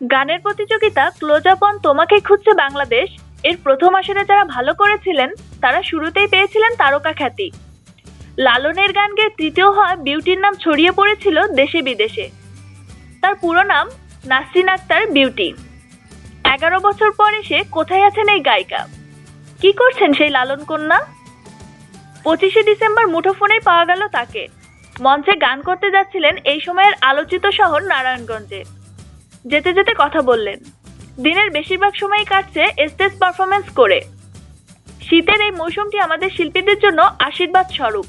গানের প্রতিযোগিতা close up তোমাকে খুঁজছে বাংলাদেশ। এর প্রথম আসরে যারা ভালো করেছিলেন, তারা শুরুতেই পেয়েছিলেন তারকা খ্যাতি। লালনের গান গেয়ে তৃতীয় হওয়া বিউটির নাম ছড়িয়ে পড়েছিল দেশে বিদেশে। তার পুরো নাম নাসরিন আক্তার বিউটি। এগারো বছর পর এসে কোথায় আছেন এই গায়িকা? কি করছেন সেই লালন কন্যা? পঁচিশে ডিসেম্বর মুঠোফোনেই পাওয়া গেল তাকে। মঞ্চে গান করতে যাচ্ছিলেন এই সময়ের আলোচিত শহর নারায়ণগঞ্জে। যেতে যেতে কথা বললেন। দিনের বেশিরভাগ সময়ই কাটছে স্টেজ পারফরমেন্স করে। শীতের এই মৌসুমটি আমাদের শিল্পীদের জন্য আশীর্বাদ স্বরূপ।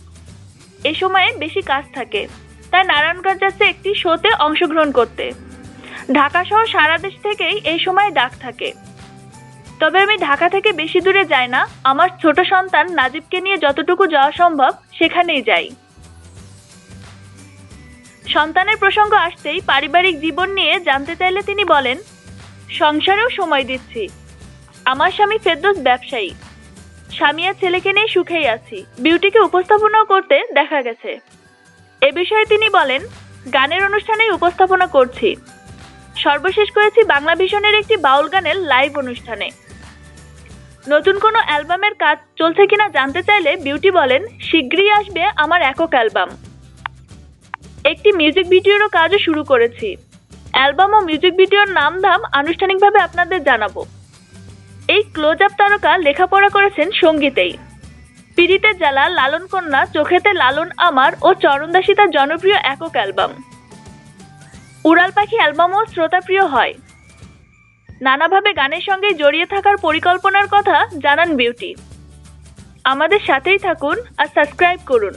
এ সময়ে বেশি কাজ থাকে। তাই নারায়ণগঞ্জ যাচ্ছে একটি শোতে অংশগ্রহণ করতে। ঢাকা সহ সারা দেশ থেকেই এই সময় ডাক থাকে। তবে আমি ঢাকা থেকে বেশি দূরে যাই না। আমার ছোট সন্তান নাজিবকে নিয়ে যতটুকু যাওয়া সম্ভব সেখানেই যাই। সন্তানের প্রসঙ্গ আসতেই পারিবারিক জীবন নিয়ে জানতে চাইলে তিনি বলেন, সংসারেও সময় দিচ্ছি। আমার স্বামী ফেরদৌস ব্যবসায়ী। স্বামী আর ছেলেকে নিয়ে সুখেই আছি। বিউটিকে উপস্থাপনাও করতে দেখা গেছে। এ বিষয়ে তিনি বলেন, গানের অনুষ্ঠানেই উপস্থাপনা করছি। সর্বশেষ করেছি বাংলা ভিশনের একটি বাউল গানের লাইভ অনুষ্ঠানে। নতুন কোনো অ্যালবামের কাজ চলছে কিনা জানতে চাইলে বিউটি বলেন শীঘ্রই আসবে আমার একক অ্যালবাম। একটি মিউজিক ভিডিওরও কাজও শুরু করেছি। অ্যালবাম ও মিউজিক ভিডিওর নাম ধাম আনুষ্ঠানিকভাবে আপনাদের জানাব। এই ক্লোজ আপ তারকা লেখাপড়া করেছেন সঙ্গীতেই। পিড়িতে জ্বালা, লালন কন্যা, চোখেতে লালন আমার ও চরণদাসী তার জনপ্রিয় একক অ্যালবাম উড়াল পাখি অ্যালবামও শ্রোতাপ্রিয় হয়। নানাভাবে গানের সঙ্গে জড়িয়ে থাকার পরিকল্পনার কথা জানান বিউটি আমাদের সাথেই থাকুন আর সাবস্ক্রাইব করুন।